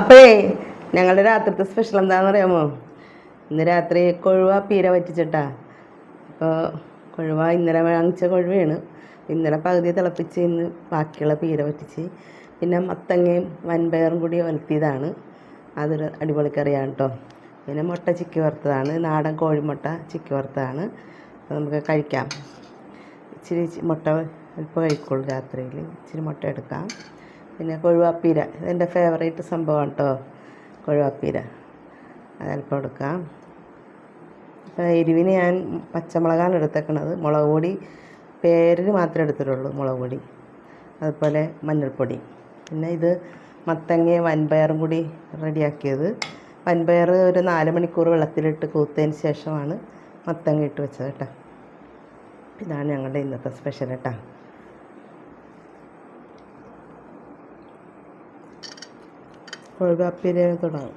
അപ്പോഴേ ഞങ്ങളുടെ രാത്രിത്തെ സ്പെഷ്യൽ എന്താണെന്ന് അറിയാമോ ഇന്ന് രാത്രി കൊഴുവ പീര വറ്റിച്ചിട്ടാ. അപ്പോൾ കൊഴുവ ഇന്നലെ വാങ്ങിച്ച കൊഴുവയാണ്. ഇന്നലെ പകുതി തിളപ്പിച്ച് ഇന്ന് ബാക്കിയുള്ള പീര വറ്റിച്ച്. പിന്നെ മത്തങ്ങയും വൻപയറും കൂടി ഒലത്തിയതാണ് അതൊരു അടിപൊളി കറിയാണ് കേട്ടോ പിന്നെ മുട്ട ചിക്കി വറുത്തതാണ്. നാടൻ കോഴിമുട്ട ചിക്കി വറുത്തതാണ്. അപ്പോൾ നമുക്ക് കഴിക്കാം. ഇച്ചിരി മുട്ട അല്പം കഴിക്കുള്ളൂ രാത്രിയിൽ. ഇച്ചിരി മുട്ട എടുക്കാം. പിന്നെ കൊഴുവാപ്പീര. ഇതെന്റെ ഫേവറേറ്റ് സംഭവമാണ് കേട്ടോ കൊഴുവാപ്പീര. അതൽപ്പം എടുക്കാം അപ്പോൾ എരിവിന് ഞാൻ പച്ചമുളകാണ് എടുത്തേക്കണത്. മുളക് പൊടി പേരിന് മാത്രമേ എടുത്തിട്ടുള്ളൂ മുളക് പൊടി. അതുപോലെ മഞ്ഞൾപ്പൊടി. പിന്നെ ഇത് മത്തങ്ങയും വൻപയറും കൂടി റെഡിയാക്കിയത്. വൻപയർ ഒരു നാല് മണിക്കൂർ വെള്ളത്തിലിട്ട് കൂത്തതിന് ശേഷമാണ് മത്തങ്ങ ഇട്ട് വെച്ചത് കേട്ടോ ഇതാണ് ഞങ്ങളുടെ ഇന്നത്തെ സ്പെഷ്യൽ കേട്ടോ കൊഴുവാപ്പീര തുടങ്ങും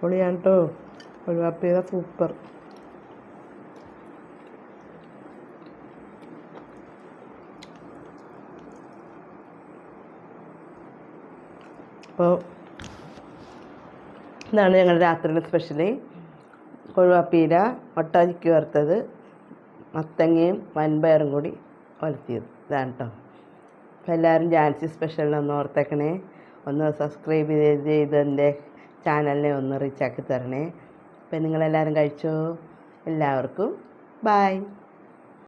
പൊളിയാണ് കേട്ടോ കൊഴുവാപ്പീര സൂപ്പർ. അപ്പോൾ ഇതാണ് ഞങ്ങളുടെ രാത്രിയുടെ സ്പെഷ്യൽ കൊഴുവാപ്പീര മുട്ട ചിക്കി വറുത്തത് മത്തങ്ങയും വൻപയറും കൂടി ഒലത്തിയത് ഇതാണ് കേട്ടോ അപ്പോൾ എല്ലാവരും ജാൻസി സ്പെഷ്യലിനൊന്ന് ഓർത്തേക്കണേ. ഒന്ന് സബ്സ്ക്രൈബ് ചെയ്ത് ചെയ്ത് എന്റെ ചാനലിനെ ഒന്ന് റീച്ചാക്കി തരണേ. അപ്പോൾ നിങ്ങളെല്ലാവരും കഴിച്ചോ? എല്ലാവർക്കും ബായ്